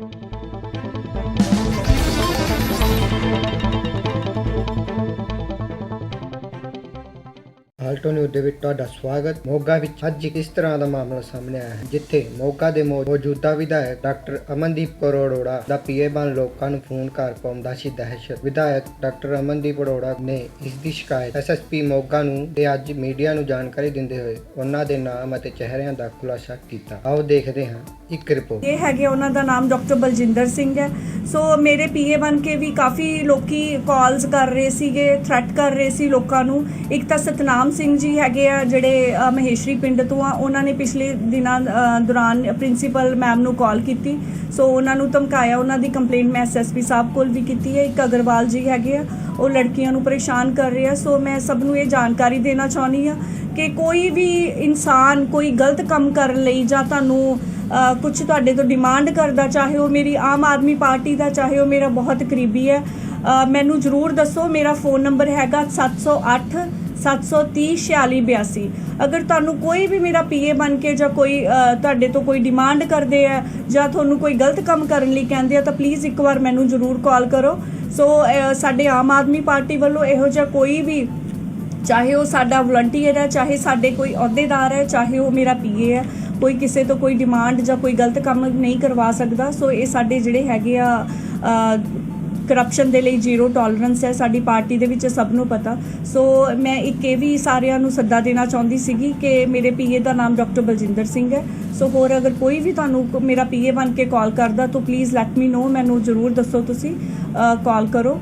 thank you Alto news ਦੇ ਵਿੱਚ ਤੁਹਾਡਾ ਸਵਾਗਤ। ਮੋਗਾ ਵਿੱਚ ਅੱਜ ਇਸ ਤਰ੍ਹਾਂ ਦਾ ਮਾਮਲਾ ਸਾਹਮਣੇ ਆਇਆ ਹੈ? ਜਿੱਥੇ ਮੋਗਾ ਦੇ ਮੌਜੂਦਾ ਵਿਧਾਇਕ ਡਾਕਟਰ ਅਮਨਦੀਪ ਕੌਰ ਅਰੋੜਾ ਦਾ ਪੀਏ ਬਣ ਲੋਕਾਂ ਨੂੰ ਫੋਨ ਕਰ ਪਾਉਂਦਾ ਸੀ ਦਹਿਸ਼ਤ ਵਿਧਾਇਕ ਡਾਕਟਰ ਅਮਨਦੀਪ ਅਰੋੜਾ ਨੇ ਇਸ ਦੀ ਸ਼ਿਕਾਇਤ ਐਸਐਸਪੀ ਮੋਗਾ ਨੂੰ ਤੇ ਅੱਜ ਮੀਡੀਆ ਨੂੰ ਜਾਣਕਾਰੀ ਦਿੰਦੇ ਹੋਏ ਉਹਨਾਂ ਦੇ ਨਾਮ ਅਤੇ ਚਿਹਰਿਆਂ ਦਾ ਖੁਲਾਸਾ ਕੀਤਾ। ਆਓ ਦੇਖਦੇ ਹਾਂ ਇੱਕ ਰਿਪੋਰਟ। ਇਹ ਹੈਗੇ ਉਹਨਾਂ ਦਾ ਨਾਮ ਡਾਕਟਰ ਬਲਜਿੰਦਰ ਸਿੰਘ ਹੈ। ਸੋ ਮੇਰੇ ਪੀਏ ਬਣ ਕੇ ਵੀ ਕਾਫੀ ਲੋਕੀ ਕਾਲਸ ਕਰ ਰਹੇ ਸੀਗੇ ਥ੍ਰੈਟ ਕਰ ਰਹੇ ਸੀ ਲੋਕਾਂ ਨੂੰ। ਇੱਕ ਤਾਂ ਸਤਨਾਮ ਸਿੰਘ ਜੀ ਹੈਗੇ ਆ ਜਿਹੜੇ ਅ, ਮਹੇਸ਼ਰੀ ਪਿੰਡ ਤੋਂ ਆ ਉਹਨਾਂ ਨੇ ਪਿਛਲੇ ਦਿਨਾਂ ਅ, ਦੌਰਾਨ ਪ੍ਰਿੰਸੀਪਲ ਮੈਮ ਨੂੰ ਕਾਲ ਕੀਤੀ। ਸੋ ਉਹਨਾਂ ਨੂੰ ਧਮਕਾਇਆ ਉਹਨਾਂ ਦੀ ਕੰਪਲੇਂਟ ਮੈਂ ਐਸਐਸਪੀ ਸਾਹਿਬ ਕੋਲ ਵੀ ਕੀਤੀ ਹੈ। ਇੱਕ ਅਗਰਵਾਲ ਜੀ ਹੈਗੇ ਆ ਉਹ ਲੜਕੀਆਂ ਨੂੰ ਪਰੇਸ਼ਾਨ ਕਰ ਰਹੇ ਆ। ਸੋ ਮੈਂ ਸਭ ਨੂੰ ਇਹ ਜਾਣਕਾਰੀ ਦੇਣਾ ਚਾਹੁੰਦੀ ਆ ਕਿ ਕੋਈ ਵੀ ਇਨਸਾਨ ਕੋਈ ਗਲਤ ਕੰਮ ਕਰਨ ਲਈ ਜਾਂ ਤੁਹਾਨੂੰ ਕੁਝ ਤੁਹਾਡੇ ਤੋਂ ਡਿਮਾਂਡ ਕਰਦਾ ਚਾਹੇ ਉਹ ਮੇਰੀ ਆਮ ਆਦਮੀ ਪਾਰਟੀ ਦਾ ਚਾਹੇ ਉਹ ਮੇਰਾ ਬਹੁਤ ਕਰੀਬੀ ਹੈ ਅ, ਮੈਨੂੰ ਜ਼ਰੂਰ ਦੱਸੋ। ਮੇਰਾ ਫੋਨ ਨੰਬਰ ਹੈਗਾ 708 730 4682 ਅਗਰ ਤੁਹਾਨੂੰ ਕੋਈ ਵੀ ਮੇਰਾ ਪੀਏ ਬਣ ਕੇ ਜਾਂ ਕੋਈ ਤੁਹਾਡੇ ਤੋਂ ਕੋਈ ਡਿਮਾਂਡ ਕਰਦੇ ਆ ਜਾਂ ਤੁਹਾਨੂੰ ਕੋਈ ਗਲਤ ਕੰਮ ਕਰਨ ਲਈ ਕਹਿੰਦੇ ਆ ਤਾਂ ਪਲੀਜ਼ ਇੱਕ ਵਾਰ ਮੈਨੂੰ ਜ਼ਰੂਰ ਕਾਲ ਕਰੋ। ਸੋ ਸਾਡੇ ਆਮ ਆਦਮੀ ਪਾਰਟੀ ਵੱਲੋਂ ਇਹੋ ਜਿਹਾ ਕੋਈ ਵੀ, ਚਾਹੇ ਉਹ ਸਾਡਾ ਵਲੰਟੀਅਰ ਹੈ, ਚਾਹੇ ਸਾਡੇ ਕੋਈ ਅਹੁਦੇਦਾਰ ਹੈ, ਚਾਹੇ ਉਹ ਮੇਰਾ ਪੀਏ ਹੈ, ਕੋਈ ਕਿਸੇ ਤੋਂ ਕੋਈ ਡਿਮਾਂਡ ਜਾਂ ਕੋਈ ਗਲਤ ਕੰਮ ਨਹੀਂ ਕਰਵਾ ਸਕਦਾ। ਸੋ ਇਹ ਸਾਡੇ ਜਿਹੜੇ ਹੈਗੇ ਆ ਕਰਪਸ਼ਨ ਦੇ ਲਈ ਜ਼ੀਰੋ ਟੋਲਰੈਂਸ ਹੈ, ਸਾਡੀ ਪਾਰਟੀ ਦੇ ਵਿੱਚ ਸਭ ਨੂੰ ਪਤਾ। ਸੋ ਮੈਂ ਇੱਕ ਇਹ ਵੀ ਸਾਰਿਆਂ ਨੂੰ ਸੱਦਾ ਦੇਣਾ ਚਾਹੁੰਦੀ ਸੀਗੀ ਕਿ ਮੇਰੇ ਪੀਏ ਦਾ ਨਾਮ ਡਾਕਟਰ ਬਲਜਿੰਦਰ ਸਿੰਘ ਹੈ। ਸੋ ਹੋਰ ਅਗਰ ਕੋਈ ਵੀ ਤੁਹਾਨੂੰ ਕੋ- ਮੇਰਾ ਪੀਏ ਬਣ ਕੇ ਕਾਲ ਕਰਦਾ ਤਾਂ ਪਲੀਜ਼ ਲੈਟ ਮੀ ਨੋ ਮੈਨੂੰ ਜ਼ਰੂਰ ਦੱਸੋ ਤੁਸੀਂ ਕਾਲ ਕਰੋ।